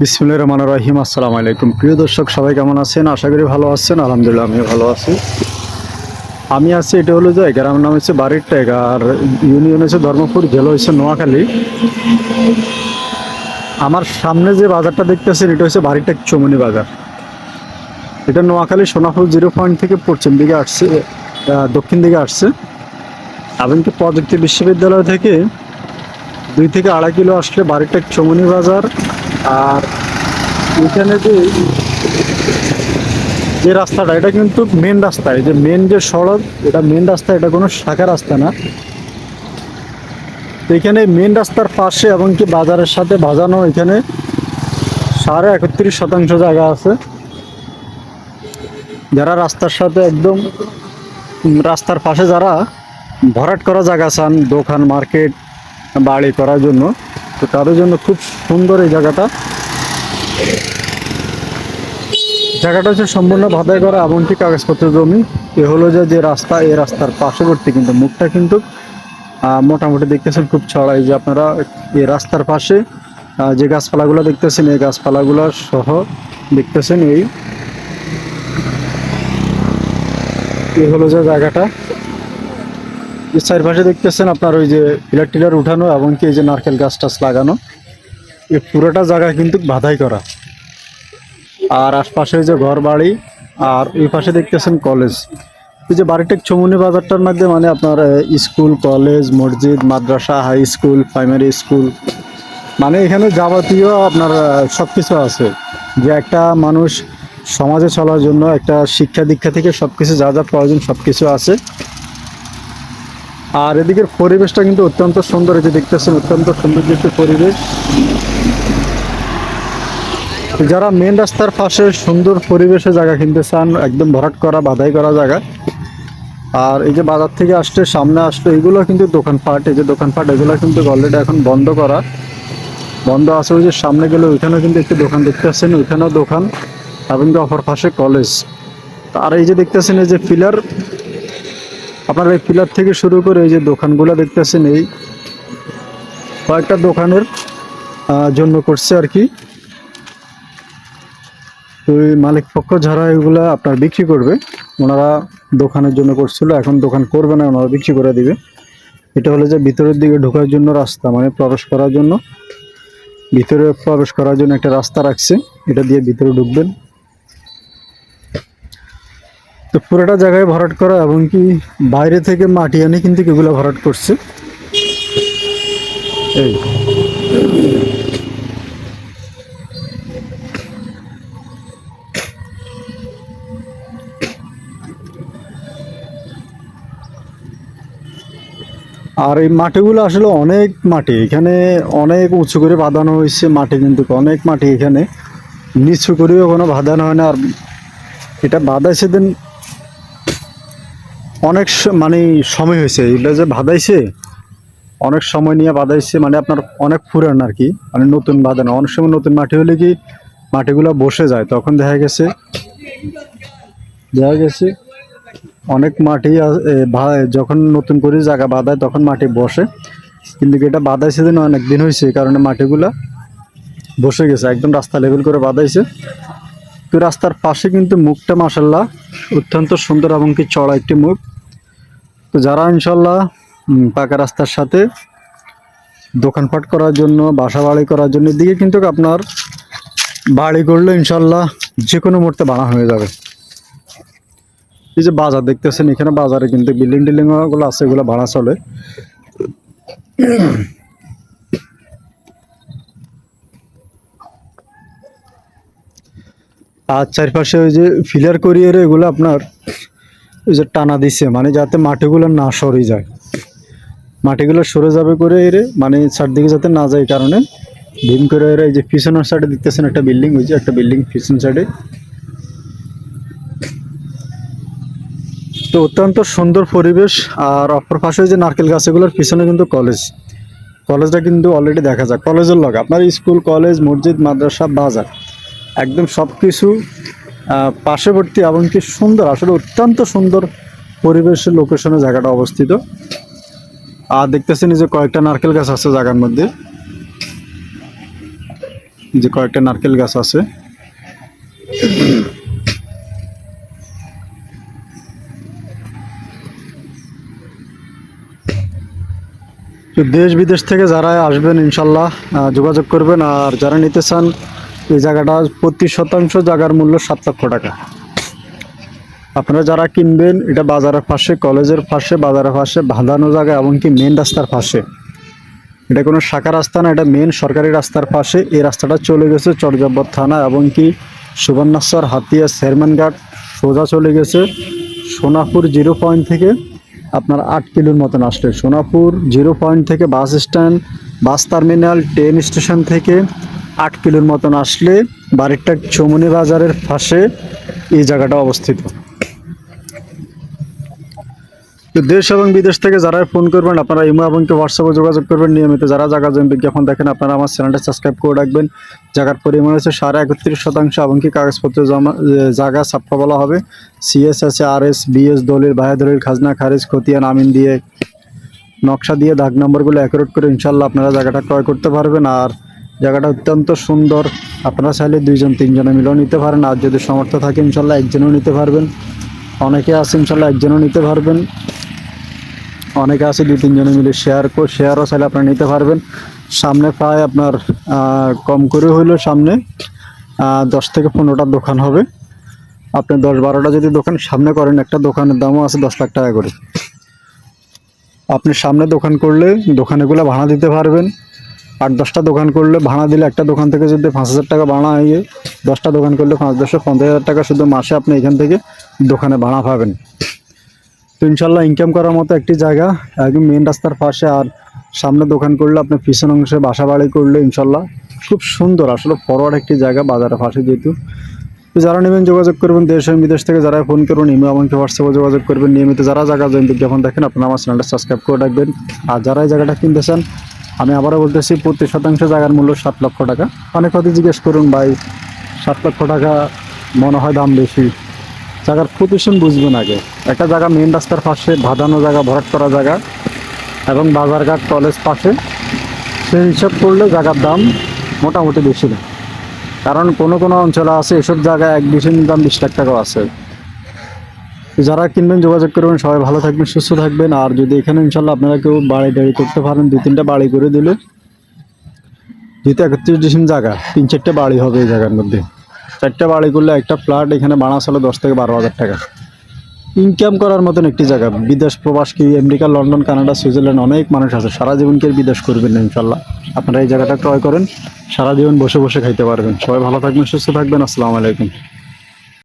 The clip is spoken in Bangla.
বিসমুল্লাহ রহমান রহিম। আসসালামু আলাইকুম। প্রিয় দর্শক, সবাই কেমন আছেন? আশা করি ভালো আছেন। আলহামদুলিল্লাহ, আমিও ভালো আছি। আমি আছি, এটা হলো যে, গ্রামের নাম হচ্ছে বাড়ির টেক, আর ইউনিয়ন হচ্ছে ধর্মপুর, জেলা হচ্ছে নোয়াখালী। আমার সামনে যে বাজারটা দেখতেছেন, এটা হচ্ছে বাড়ির টেক চমনি বাজার। এটা নোয়াখালী সোনাপুর জিরো পয়েন্ট থেকে পশ্চিম দিকে আসছে দক্ষিণ দিকে আসছে। এমনকি প্রযুক্তি বিশ্ববিদ্যালয় থেকে দুই থেকে আড়াই কিলো আসলে বাড়িটা চমনি বাজার। আর এখানে যে যে রাস্তাটা, এটা কিন্তু মেন রাস্তা। যে মেন যে সড়ক, এটা মেন রাস্তা, এটা কোনো শাখা রাস্তা না। এখানে মেন রাস্তার পাশে এবং কি বাজারের সাথে বাজানো এখানে সাড়ে একত্রিশ শতাংশ জায়গা আছে। যারা রাস্তার সাথে একদম রাস্তার পাশে যারা ভরাট করা জায়গা চান, দোকান, মার্কেট, বাড়ি করার জন্য তো তাদের জন্য খুব সুন্দর এই জায়গাটা। জায়গাটা হচ্ছে সম্পূর্ণ ভাদাই করা এমনকি কাগজপত্র জমি। এ হলো যে যে রাস্তা, এই রাস্তার পার্শ্ববর্তী কিন্তু মুখটা কিন্তু মোটামুটি দেখতেছেন খুব ছড়া এই যে আপনারা এই রাস্তার পাশে যে গাছপালাগুলো দেখতেছেন, এই গাছপালাগুলো সহ দেখতেছেন এই। হলো যে জায়গাটা। চারপাশে দেখতেছেন আপনার ওই যে পিলার টিলার উঠানো এবং কি এই যে নারকেল গাছ টাছ লাগানো। এই পুরোটা জায়গা কিন্তু বাধাই করা। আর আশপাশে ওই যে ঘর বাড়ি আর এই পাশে দেখতেছেন কলেজ। এই যে বাড়িটেক চমুনি বাজারটার মধ্যে মানে আপনার স্কুল, কলেজ, মসজিদ, মাদ্রাসা, হাই স্কুল, প্রাইমারি স্কুল। মানে এখানে যাবতীয় আপনার সব কিছু আছে। যে একটা মানুষ সমাজে চলার জন্য একটা শিক্ষা দীক্ষা থেকে সব কিছু যা যা প্রয়োজন সব কিছু আছে। আর এদিকের পরিবেশটা কিন্তু অত্যন্ত সুন্দর, এই যে দেখতেছেন অত্যন্ত সুন্দর একটি পরিবেশ। যারা মেন রাস্তার পাশে সুন্দর পরিবেশে জায়গা কিনতে চান, একদম ভরাট করা, বাধাই করা জায়গা। আর এই যে বাজার থেকে আসলে সামনে আসলে এগুলো কিন্তু দোকানপাট, এই যে দোকানপাট, এগুলো কিন্তু অলরেডি এখন বন্ধ করা। বন্ধ আছে ওই যে সামনে গেলে ওইখানেও কিন্তু একটি দোকান দেখতে পাচ্ছেন, ওইখানেও দোকান এবং অপর পাশে কলেজ আর এই যে দেখতেছেন এই যে পিলার আপনার এই পিলার থেকে শুরু করে এই যে দোকানগুলো দেখতেছেন, এই কয়েকটা দোকানের জন্য করছে আর কি। তো ওই মালিক পক্ষ যারা এগুলা আপনার বিক্রি করবে, ওনারা দোকানের জন্য করছিল, এখন দোকান করবে না, ওনারা বিক্রি করে দিবে। এটা হলো যে ভিতরের দিকে ঢোকার জন্য রাস্তা মানে প্রবেশ করার জন্য। ভিতরে প্রবেশ করার জন্য একটা রাস্তা রাখছে, এটা দিয়ে ভিতরে ঢুকবেন। তো পুরোটা জায়গায় ভরাট করা এবং কি বাইরে থেকে মাটি আনে কিন্তু এগুলো ভরাট করছে। এই। আর এই মাটিগুলো আসলে অনেক মাটি, এখানে অনেক উঁচু করে বাঁধানো হয়েছে মাটি কিন্তু, অনেক মাটি এখানে। নিচু করেও কোনো বাঁধানো হয় না, আর এটা বাঁধাইছে দিন অনেক মানে সময় হয়েছে। এটা যে বাঁধাইছে, অনেক সময় নিয়ে বাঁধাইছে মানে আপনার অনেক পুরান আর কি। মানে নতুন বাঁধানো অনেক সময় নতুন মাটি হলে কি মাটিগুলো বসে যায়। তখন দেখা গেছে দেখা গেছে অনেক মাটি যখন নতুন করে জায়গা বাঁধায় তখন মাটি বসে। কিন্তু এটা বাঁধাইছে দিন অনেক দিন হয়েছে কারণে মাটিগুলা বসে গেছে। একদম রাস্তা লেভেল করে বাঁধাইছে। তো রাস্তার পাশে কিন্তু মুখটা মাসাল্লাহ অত্যন্ত সুন্দর এবং কি চড়া একটি মুখ। তো যারা ইনশাল্লাহ পাকা রাস্তার সাথে দোকানপাট করার জন্য, বাসা বাড়ি করার জন্য, এদিকে কিন্তু আপনার বাড়ি করলে ইনশাল্লাহ যে কোনো মুহূর্তে বানা হয়ে যাবে। এই যে বাজার দেখতেছেন, এখানে বাজারে কিন্তু বিল্ডিং টিল্ডিংগুলো আছে, এগুলো ভাড়া চলে। আর চারপাশে ওই যে ফিলার করিয়ারে এগুলো আপনার ওই যে টানা দিছে মানে যাতে মাটিগুলো না সরে যায়। মাটিগুলো সরে যাবে করে এরে মানে চারদিকে যাতে না যায় কারণে ভীম করে এরা এই যে পিছনের সাইডে দেখতেছেন একটা বিল্ডিং ওই যে একটা বিল্ডিং পিছন সাইডে তো অত্যন্ত সুন্দর পরিবেশ, আর অপর পাশে যে নারকেল গাছগুলোর পিছনে কিন্তু কলেজ কলেজটা কিন্তু অলরেডি দেখা যায় কলেজের লগে, আপনার স্কুল কলেজ মসজিদ, মাদ্রাসা, বাজার। একদম সব কিছু পার্শ্ববর্তী এমনকি সুন্দর, আসলে অত্যন্ত সুন্দর পরিবেশের লোকেশনে জায়গাটা অবস্থিত। আর দেখতেছেন যে কয়েকটা নারকেল গাছ আছে জায়গার মধ্যে। যে কয়েকটা নারকেল গাছ আছে। তো দেশ বিদেশ থেকে যারা আসবেন, ইনশাল্লাহ যোগাযোগ করবেন। আর যারা নিতে চান এই জায়গাটা প্রতি শতাংশ জায়গার মূল্য সাত লক্ষ টাকা। আপনারা যারা কিনবেন, এটা বাজারের পাশে, কলেজের পাশে, বাজারের পাশে, বাঁধানো জায়গা, এমনকি মেন রাস্তার পাশে। এটা কোনো শাখা রাস্তা না, এটা মেন সরকারি রাস্তার পাশে। এই রাস্তাটা চলে গেছে চরজব্বর থানা এবং কি সুবর্ণাশ্বর, হাতিয়া শেরম্যানঘাট সোজা চলে গেছে সোনাপুর জিরো পয়েন্ট থেকে আপনার আট কিলোর মতন আসলে। সোনাপুর জিরো পয়েন্ট থেকে bus stand, bus terminal train station থেকে আট কিলোর মতন আসলে বাড়িটা চমনি বাজারের পাশে এই জায়গাটা অবস্থিত। তো দেশ এবং বিদেশ থেকে যারা ফোন করবেন, আপনারা ইমো এবং হোয়াটসঅ্যাপে যোগাযোগ করবেন। নিয়মিত যারা জায়গা জমি বিজ্ঞাপন দেখেন, আপনারা আমার চ্যানেলটা সাবস্ক্রাইব করে রাখবেন। জায়গার পরিমাণ হচ্ছে সাড়ে একত্রিশ শতাংশ এবং কি কাগজপত্র জমা জায়গা ছাপ্পা বলা হবে। সিএস আছে আর এস বিএস, দলিল দলিল খাজনা, খারিজ, খতিয়ান, আমিন দিয়ে নকশা দিয়ে দাগ নম্বরগুলো অ্যাকুরেট করে ইনশাল্লাহ আপনারা জায়গাটা ক্রয় করতে পারবেন। আর জায়গাটা অত্যন্ত সুন্দর। আপনারা চাইলে দুইজন, তিনজনে মিলেও নিতে পারেন। আর যদি সমর্থ থাকে, ইনশাল্লাহ একজনও নিতে পারবেন। অনেকে আছে, ইনশাল্লাহ একজনও নিতে পারবেন। অনেকে আছে, দুই, তিনজনে মিলে শেয়ার শেয়ারও চাইলে আপনারা নিতে পারবেন। সামনে প্রায় আপনার কম করে হইলেও সামনে। দশ থেকে পনেরোটা দোকান হবে। আপনি দশ বারোটা যদি দোকান সামনে করেন, একটা দোকানের দামও আছে দশ লাখ টাকা করে। আপনি সামনে দোকান করলে দোকানেগুলো ভাড়া দিতে পারবেন। আট দশটা দোকান করলে ভাড়া দিলে একটা দোকান থেকে যদি পাঁচ হাজার টাকা ভাড়া হয়ে দশটা দোকান করলে পাঁচ দশশো পঞ্চাশ হাজার টাকা শুধু মাসে আপনি এখান থেকে দোকানে ভাড়া পাবেন। তো ইনশাল্লাহ ইনকাম করার মতো একটি জায়গা, একদম মেন রাস্তার পাশে আর সামনে দোকান করলে আপনি পিছন অংশে বাসা বাড়ি করলে ইনশাল্লাহ খুব সুন্দর, আসলে ফরওয়ার্ড একটি জায়গা বাজারের পাশে যেহেতু। তো যারা নেবেন যোগাযোগ করবেন, দেশ এবং বিদেশ থেকে যারা ফোন করবেন ইমেল আমাকে হোয়াটসঅ্যাপে যোগাযোগ করবেন, নিয়মিত যারা জায়গা জমি বিজ্ঞাপন দেখেন, আপনারা আমার চ্যানেলটা সাবস্ক্রাইব করে রাখবেন। আর যারা এই জায়গাটা কিনতে চান আমি আবারও বলতেছি, প্রতি শতাংশ জায়গার মূল্য সাত লক্ষ টাকা। অনেক কথা জিজ্ঞেস করুন, ভাই, সাত লক্ষ টাকা মনে হয় দাম বেশি। জায়গার প্রতিষ্ঠান বুঝবেন আগে। একটা জায়গা মেন রাস্তার পাশে, বাঁধানো জায়গা, ভরাট করা জায়গা এবং বাজারঘাট কলেজ পাশে, সেই হিসাব করলে জায়গার দাম মোটামুটি বেশি না। কারণ কোনো কোনো অঞ্চলে আছে, এসব জায়গায় এক ডিসির দাম বিশ লাখ টাকাও আছে। যারা কিনবেন, যোগাযোগ করবেন, সবাই ভালো থাকবেন, সুস্থ থাকবেন। আর যদি এখানে ইনশাল্লাহ আপনারা কেউ বাড়ি টাড়ি করতে পারেন দু তিনটা বাড়ি করে দিলে। যেহেতু একত্রিশ ডিসিম জায়গা, তিন চারটে বাড়ি হবে এই জায়গার মধ্যে। চারটে বাড়ি করলে একটা ফ্ল্যাট এখানে বানা ছিল দশ থেকে বারো হাজার টাকা। ইনকাম করার মতন একটি জায়গা। বিদেশ প্রবাস কি, আমেরিকা, লন্ডন, কানাডা, সুইজারল্যান্ড অনেক মানুষ আছে। সারা জীবন কি বিদেশ করবেন ইনশাল্লাহ? আপনারা এই জায়গাটা ক্রয় করেন, সারা জীবন বসে বসে খাইতে পারবেন। সবাই ভালো থাকবেন, সুস্থ থাকবেন। আসসালামু আলাইকুম।